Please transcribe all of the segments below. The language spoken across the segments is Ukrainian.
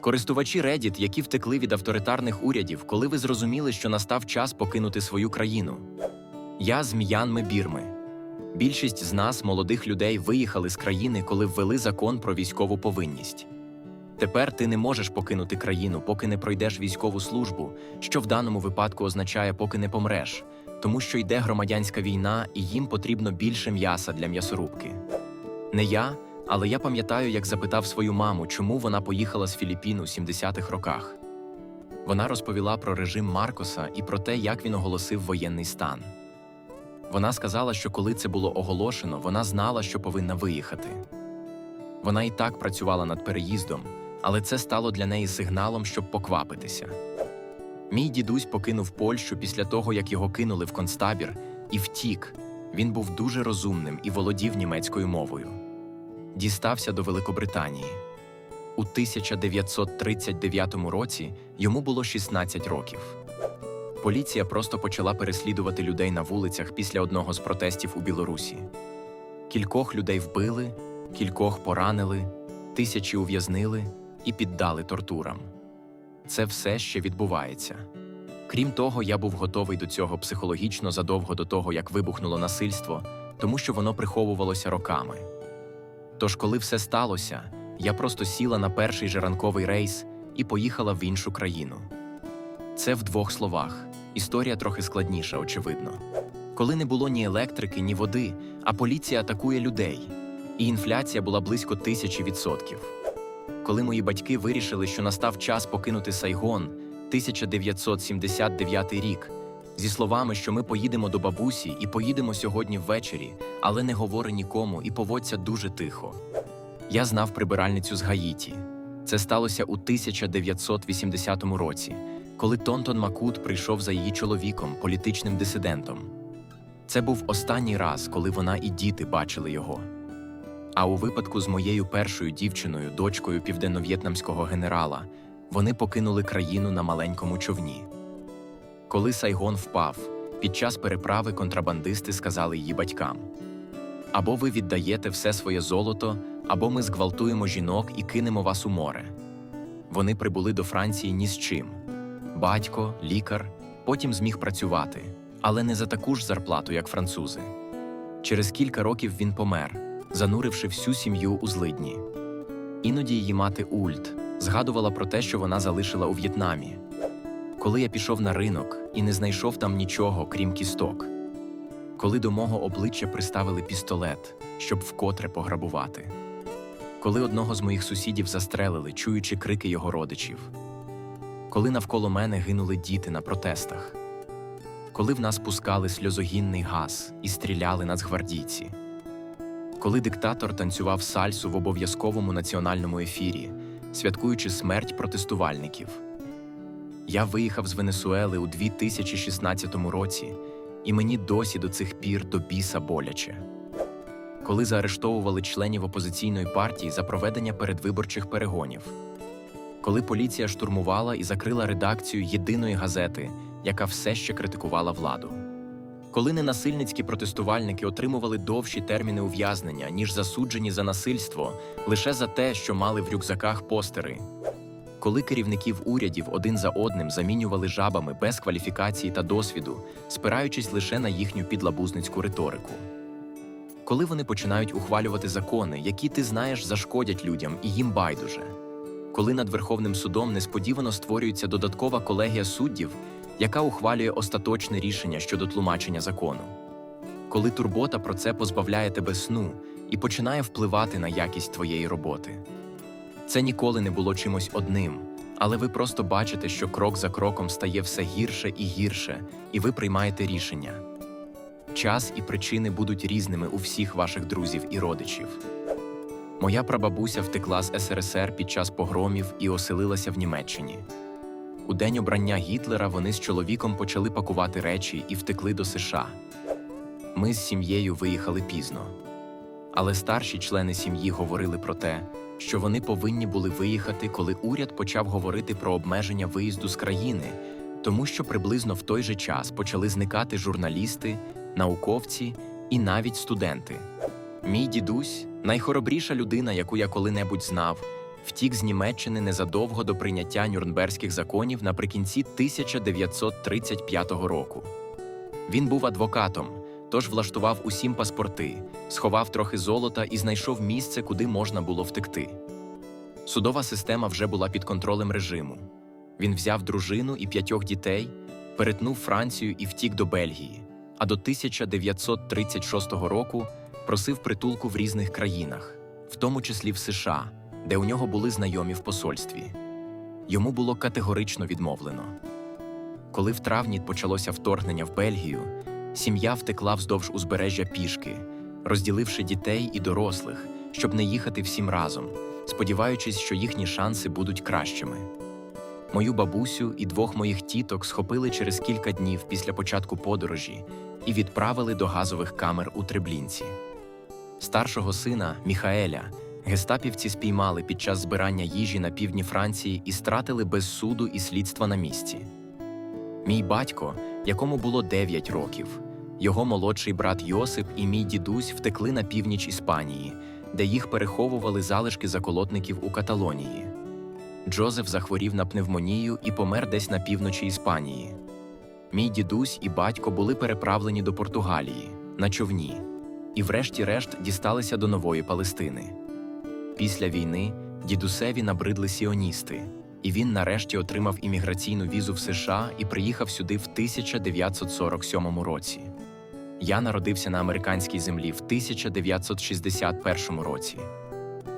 Користувачі Reddit, які втекли від авторитарних урядів, коли ви зрозуміли, що настав час покинути свою країну. Я з М'янми Бірми. Більшість з нас, молодих людей, виїхали з країни, коли ввели закон про військову повинність. Тепер ти не можеш покинути країну, поки не пройдеш військову службу, що в даному випадку означає, поки не помреш, тому що йде громадянська війна, і їм потрібно більше м'яса для м'ясорубки. Не я, але я пам'ятаю, як запитав свою маму, чому вона поїхала з Філіппін у 70-х роках. Вона розповіла про режим Маркоса і про те, як він оголосив воєнний стан. Вона сказала, що коли це було оголошено, вона знала, що повинна виїхати. Вона і так працювала над переїздом, але це стало для неї сигналом, щоб поквапитися. Мій дідусь покинув Польщу після того, як його кинули в концтабір, і втік. Він був дуже розумним і володів німецькою мовою. Дістався до Великобританії. У 1939 році йому було 16 років. Поліція просто почала переслідувати людей на вулицях після одного з протестів у Білорусі. Кількох людей вбили, кількох поранили, тисячі ув'язнили і піддали тортурам. Це все ще відбувається. Крім того, я був готовий до цього психологічно задовго до того, як вибухнуло насильство, тому що воно приховувалося роками. Тож, коли все сталося, я просто сіла на перший же ранковий рейс і поїхала в іншу країну. Це в двох словах. Історія трохи складніша, очевидно. Коли не було ні електрики, ні води, а поліція атакує людей, і інфляція була близько тисячі відсотків. Коли мої батьки вирішили, що настав час покинути Сайгон, 1979 рік, зі словами, що ми поїдемо до бабусі і поїдемо сьогодні ввечері, але не говори нікому і поводься дуже тихо. Я знав прибиральницю з Гаїті. Це сталося у 1980 році, коли Тонтон Макут прийшов за її чоловіком, політичним дисидентом. Це був останній раз, коли вона і діти бачили його. А у випадку з моєю першою дівчиною, дочкою південнов'єтнамського генерала, вони покинули країну на маленькому човні. Коли Сайгон впав, під час переправи контрабандисти сказали її батькам: або ви віддаєте все своє золото, або ми зґвалтуємо жінок і кинемо вас у море. Вони прибули до Франції ні з чим. Батько, лікар, потім зміг працювати, але не за таку ж зарплату, як французи. Через кілька років він помер, зануривши всю сім'ю у злидні. Іноді її мати Ульт згадувала про те, що вона залишила у В'єтнамі. Коли я пішов на ринок і не знайшов там нічого, крім кісток. Коли до мого обличчя приставили пістолет, щоб вкотре пограбувати. Коли одного з моїх сусідів застрелили, чуючи крики його родичів. Коли навколо мене гинули діти на протестах. Коли в нас пускали сльозогінний газ і стріляли нацгвардійці. Коли диктатор танцював сальсу в обов'язковому національному ефірі, святкуючи смерть протестувальників. Я виїхав з Венесуели у 2016 році, і мені досі до цих пір до біса боляче. Коли заарештовували членів опозиційної партії за проведення передвиборчих перегонів, коли поліція штурмувала і закрила редакцію єдиної газети, яка все ще критикувала владу. Коли ненасильницькі протестувальники отримували довші терміни ув'язнення, ніж засуджені за насильство, лише за те, що мали в рюкзаках постери. Коли керівників урядів один за одним замінювали жабами без кваліфікації та досвіду, спираючись лише на їхню підлабузницьку риторику. Коли вони починають ухвалювати закони, які ти знаєш зашкодять людям і їм байдуже. Коли над Верховним судом несподівано створюється додаткова колегія суддів, яка ухвалює остаточне рішення щодо тлумачення закону. Коли турбота про це позбавляє тебе сну і починає впливати на якість твоєї роботи. Це ніколи не було чимось одним, але ви просто бачите, що крок за кроком стає все гірше і гірше, і ви приймаєте рішення. Час і причини будуть різними у всіх ваших друзів і родичів. Моя прабабуся втекла з СРСР під час погромів і оселилася в Німеччині. У день обрання Гітлера вони з чоловіком почали пакувати речі і втекли до США. Ми з сім'єю виїхали пізно. Але старші члени сім'ї говорили про те, що вони повинні були виїхати, коли уряд почав говорити про обмеження виїзду з країни, тому що приблизно в той же час почали зникати журналісти, науковці і навіть студенти. Мій дідусь найхоробріша людина, яку я коли-небудь знав, втік з Німеччини незадовго до прийняття Нюрнберзьких законів наприкінці 1935 року. Він був адвокатом, тож влаштував усім паспорти, сховав трохи золота і знайшов місце, куди можна було втекти. Судова система вже була під контролем режиму. Він взяв дружину і п'ятьох дітей, перетнув Францію і втік до Бельгії, а до 1936 року просив притулку в різних країнах, в тому числі в США, де у нього були знайомі в посольстві. Йому було категорично відмовлено. Коли в травні почалося вторгнення в Бельгію, сім'я втекла вздовж узбережжя пішки, розділивши дітей і дорослих, щоб не їхати всім разом, сподіваючись, що їхні шанси будуть кращими. Мою бабусю і двох моїх тіток схопили через кілька днів після початку подорожі і відправили до газових камер у Треблінці. Старшого сина Міхаеля гестапівці спіймали під час збирання їжі на півдні Франції і стратили без суду і слідства на місці. Мій батько, якому було 9 років, його молодший брат Йосип і мій дідусь втекли на північ Іспанії, де їх переховували залишки заколотників у Каталонії. Джозеф захворів на пневмонію і помер десь на півночі Іспанії. Мій дідусь і батько були переправлені до Португалії на човні і, врешті-решт, дісталися до нової Палестини. Після війни дідусеві набридли сіоністи, і він нарешті отримав імміграційну візу в США і приїхав сюди в 1947 році. Я народився на американській землі в 1961 році.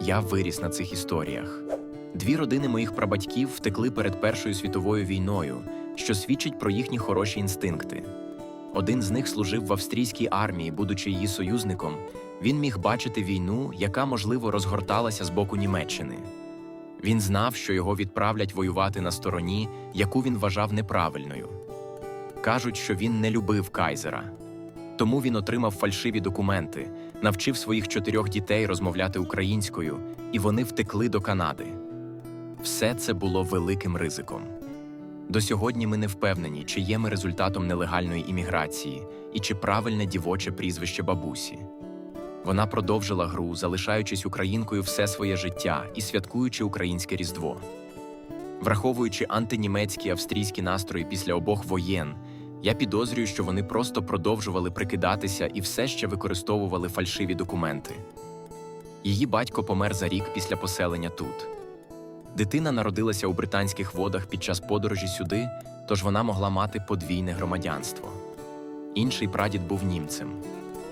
Я виріс на цих історіях. Дві родини моїх прабатьків втекли перед Першою світовою війною, що свідчить про їхні хороші інстинкти. Один з них служив в австрійській армії, будучи її союзником, він міг бачити війну, яка, можливо, розгорталася з боку Німеччини. Він знав, що його відправлять воювати на стороні, яку він вважав неправильною. Кажуть, що він не любив Кайзера. Тому він отримав фальшиві документи, навчив своїх чотирьох дітей розмовляти українською, і вони втекли до Канади. Все це було великим ризиком. До сьогодні ми не впевнені, чи є ми результатом нелегальної імміграції і чи правильне дівоче прізвище бабусі. Вона продовжила гру, залишаючись українкою все своє життя і святкуючи українське Різдво. Враховуючи антинімецькі австрійські настрої після обох воєн, я підозрюю, що вони просто продовжували прикидатися і все ще використовували фальшиві документи. Її батько помер за рік після поселення тут. Дитина народилася у британських водах під час подорожі сюди, тож вона могла мати подвійне громадянство. Інший прадід був німцем.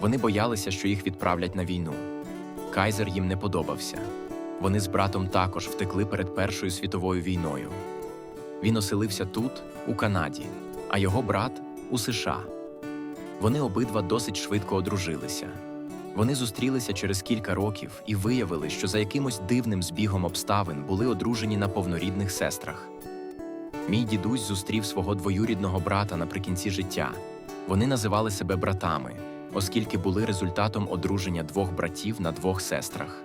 Вони боялися, що їх відправлять на війну. Кайзер їм не подобався. Вони з братом також втекли перед Першою світовою війною. Він оселився тут, у Канаді, а його брат у США. Вони обидва досить швидко одружилися. Вони зустрілися через кілька років і виявили, що за якимось дивним збігом обставин були одружені на повнорідних сестрах. Мій дідусь зустрів свого двоюрідного брата наприкінці життя. Вони називали себе братами, оскільки були результатом одруження двох братів на двох сестрах.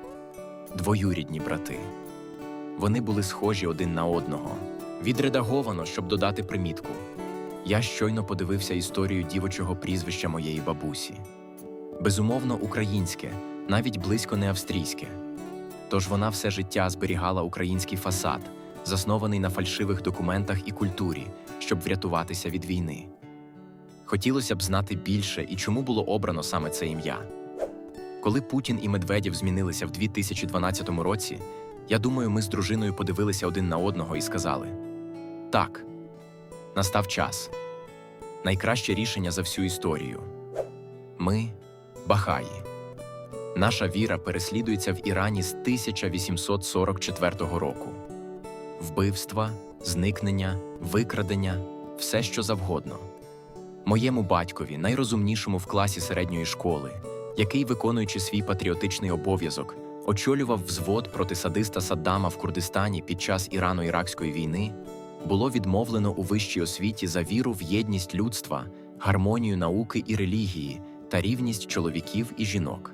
Двоюрідні брати. Вони були схожі один на одного. Відредаговано, щоб додати примітку. Я щойно подивився історію дівочого прізвища моєї бабусі. Безумовно, українське, навіть близько не австрійське. Тож вона все життя зберігала український фасад, заснований на фальшивих документах і культурі, щоб врятуватися від війни. Хотілося б знати більше і чому було обрано саме це ім'я. Коли Путін і Медведєв змінилися в 2012 році, я думаю, ми з дружиною подивилися один на одного і сказали: так, настав час. Найкраще рішення за всю історію. Ми Бахаї. Наша віра переслідується в Ірані з 1844 року. Вбивства, зникнення, викрадення все що завгодно. Моєму батькові, найрозумнішому в класі середньої школи, який, виконуючи свій патріотичний обов'язок, очолював взвод проти садиста Саддама в Курдистані під час Ірано-Іракської війни, було відмовлено у вищій освіті за віру в єдність людства, гармонію науки і релігії та рівність чоловіків і жінок.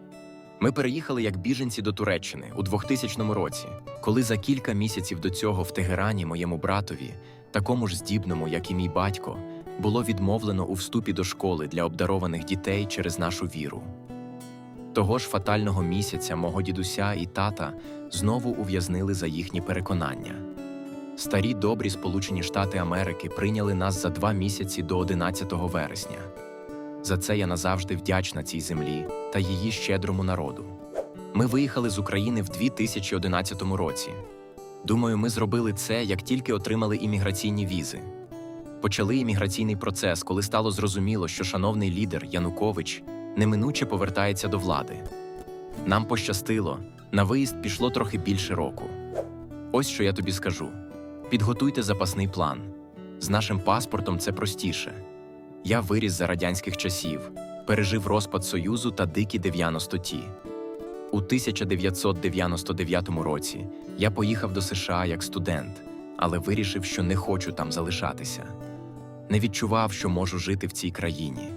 Ми переїхали як біженці до Туреччини у 2000 році, коли за кілька місяців до цього в Тегерані моєму братові, такому ж здібному, як і мій батько, було відмовлено у вступі до школи для обдарованих дітей через нашу віру. Того ж фатального місяця мого дідуся і тата знову ув'язнили за їхні переконання. Старі добрі Сполучені Штати Америки прийняли нас за два місяці до 11 вересня. За це я назавжди вдячна цій землі та її щедрому народу. Ми виїхали з України в 2011 році. Думаю, ми зробили це, як тільки отримали імміграційні візи. Почали імміграційний процес, коли стало зрозуміло, що шановний лідер Янукович неминуче повертається до влади. Нам пощастило, на виїзд пішло трохи більше року. Ось що я тобі скажу: підготуйте запасний план. З нашим паспортом це простіше. Я виріс за радянських часів, пережив розпад Союзу та дикі 90 ті. У 1999 році я поїхав до США як студент, але вирішив, що не хочу там залишатися. Не відчував, що можу жити в цій країні.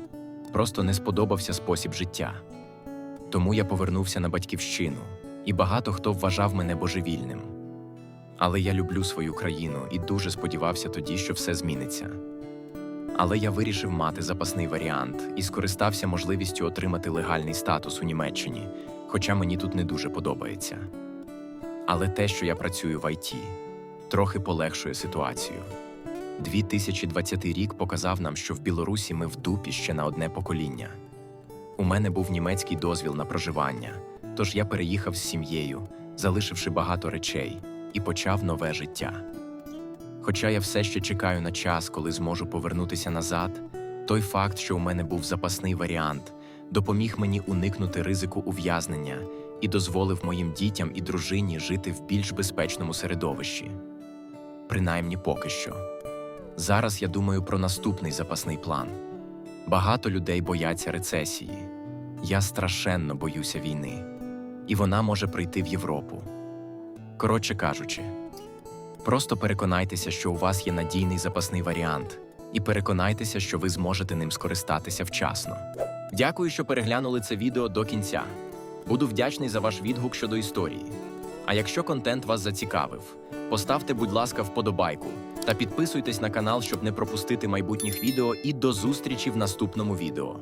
Просто не сподобався спосіб життя. Тому я повернувся на батьківщину, і багато хто вважав мене божевільним. Але я люблю свою країну і дуже сподівався тоді, що все зміниться. Але я вирішив мати запасний варіант і скористався можливістю отримати легальний статус у Німеччині, хоча мені тут не дуже подобається. Але те, що я працюю в ІТ, трохи полегшує ситуацію. 2020 рік показав нам, що в Білорусі ми в дупі ще на одне покоління. У мене був німецький дозвіл на проживання, тож я переїхав з сім'єю, залишивши багато речей, і почав нове життя. Хоча я все ще чекаю на час, коли зможу повернутися назад, той факт, що у мене був запасний варіант, допоміг мені уникнути ризику ув'язнення і дозволив моїм дітям і дружині жити в більш безпечному середовищі. Принаймні поки що. Зараз я думаю про наступний запасний план. Багато людей бояться рецесії. Я страшенно боюся війни, і вона може прийти в Європу. Коротше кажучи, просто переконайтеся, що у вас є надійний запасний варіант, і переконайтеся, що ви зможете ним скористатися вчасно. Дякую, що переглянули це відео до кінця. Буду вдячний за ваш відгук щодо історії. А якщо контент вас зацікавив, поставте, будь ласка, вподобайку та підписуйтесь на канал, щоб не пропустити майбутніх відео і до зустрічі в наступному відео.